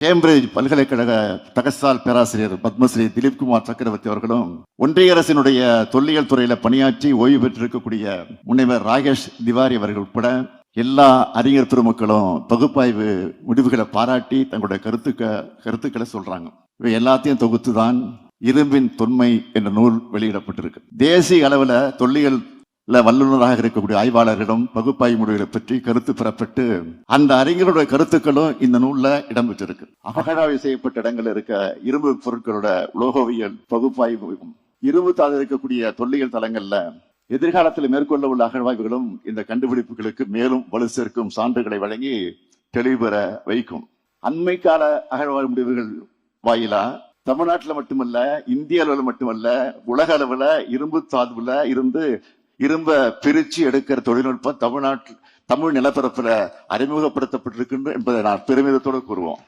Cambridge பல்கலைக்கழக தகசால் பேராசிரியர் பத்மஸ்ரீ திலீப்குமார் சக்கரவர்த்தி அவர்களும் ஒன்றிய அரசினுடைய தொல்லியல் துறையில பணியாற்றி ஓய்வு பெற்றிருக்கக்கூடிய முனைவர் ராகேஷ் திவாரி அவர்கள் உட்பட எல்லா அறிஞர் பெருமக்களும் பகுப்பாய்வு முடிவுகளை பாராட்டி தங்களுடைய கருத்துக்க கருத்துக்களை சொல்றாங்க. இவை எல்லாத்தையும் தொகுத்து தான் இரும்பின் தொன்மை என்ற நூல் வெளியிடப்பட்டிருக்கு. தேசிய அளவில் தொல்லியல் வல்லுநராக இருக்கக்கூடிய ஆய்வாளர்களிடம் பகுப்பாய்வு முடிவுகளை பற்றி கருத்து பெறப்பட்டு அந்த அறிஞருடைய கருத்துக்களும் இந்த நூல்ல இடம்பெற்றிருக்கு அகழாய்வு செய்யப்பட்ட இடங்கள் இருக்க இரும்பு பொருட்களோட உலோகவியல் பகுப்பாய்வு இரும்பு தாது இருக்கக்கூடிய தொல்லியல் தலங்கள்ல எதிர்காலத்தில் மேற்கொள்ள உள்ள அகழ்வாய்வுகளும் இந்த கண்டுபிடிப்புகளுக்கு மேலும் வலு சேர்க்கும் சான்றுகளை வழங்கி தெளிவு பெற வைக்கும். அண்மை கால அகழ்வாய்வு முடிவுகள் வாயிலா தமிழ்நாட்டில் மட்டுமல்ல இந்திய அளவில் மட்டுமல்ல உலக அளவில் இரும்பு தாதுவுல இருந்து இரும்ப பிரிச்சு எடுக்கிற தொழில்நுட்பம் தமிழ்நாட்டில் தமிழ் நிலப்பரப்பில் அறிமுகப்படுத்தப்பட்டிருக்கின்ற என்பதை நான் பெருமிதத்தோடு கூறுவோம்.